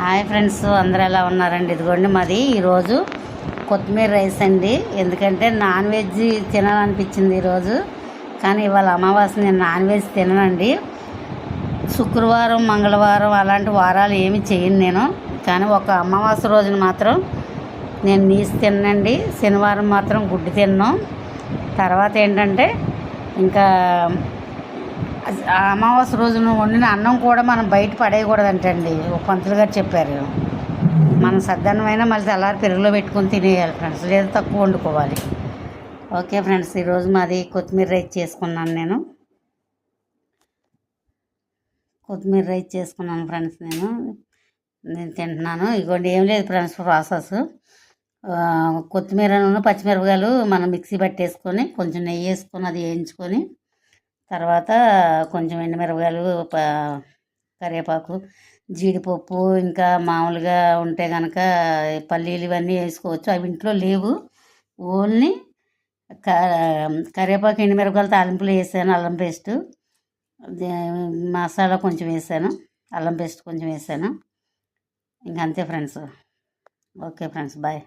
Hi friends అందరూ ఎలా ఉన్నారండి? ఇదిగోండి మాది. ఈరోజు కొత్తిమీర రైస్ అండి. ఎందుకంటే నాన్ వెజ్ తినాలనిపించింది ఈరోజు. కానీ ఇవాళ అమావాస్య నేను నాన్ వెజ్ తిననండి. శుక్రవారం మంగళవారం అలాంటి వారాలు ఏమి చేయను నేను. కానీ ఒక అమావాస్య రోజున మాత్రం నేను నీసు తినండి శనివారం మాత్రం గుడ్డు తిన్నాను తర్వాత ఏంటంటే ఇంకా అమావాస్య రోజున వండిన అన్నం కూడా మనం బయట పడేయకూడదంటండి. ఒక పంతులు గారు చెప్పారు. మనం సద్దన్నమైనా మళ్ళీ తెల్లారి పెరుగులో పెట్టుకొని తినేయాలి ఫ్రెండ్స్. లేదా తక్కువ వండుకోవాలి. ఓకే ఫ్రెండ్స్ ఈరోజు మాది కొత్తిమీర రైస్ చేసుకున్నాను నేను. కొత్తిమీర రైస్ చేసుకున్నాను ఫ్రెండ్స్ నేను. నేను తింటున్నాను. ఇగోండి ఏం లేదు ఫ్రెండ్స్ ప్రాసెస్. కొత్తిమీర పచ్చిమిరపకాయలు మనం మిక్సీ పట్టేసుకొని కొంచెం నెయ్యి వేసుకొని అది వేయించుకొని తర్వాత కొంచెం ఎండుమిరపకాయలు కరివేపాకు జీడిపప్పు ఇంకా మామూలుగా ఉంటే కనుక పల్లీలు ఇవన్నీ వేసుకోవచ్చు. అవి ఇంట్లో లేవు. ఓన్లీ క కరివేపాకు ఎండుమిరపకాయలు తాలింపులు వేసాను అల్లం పేస్టు. మసాలా కొంచెం వేసాను అల్లం పేస్ట్ కొంచెం వేసాను. ఇంక అంతే ఫ్రెండ్స్. Okay friends bye.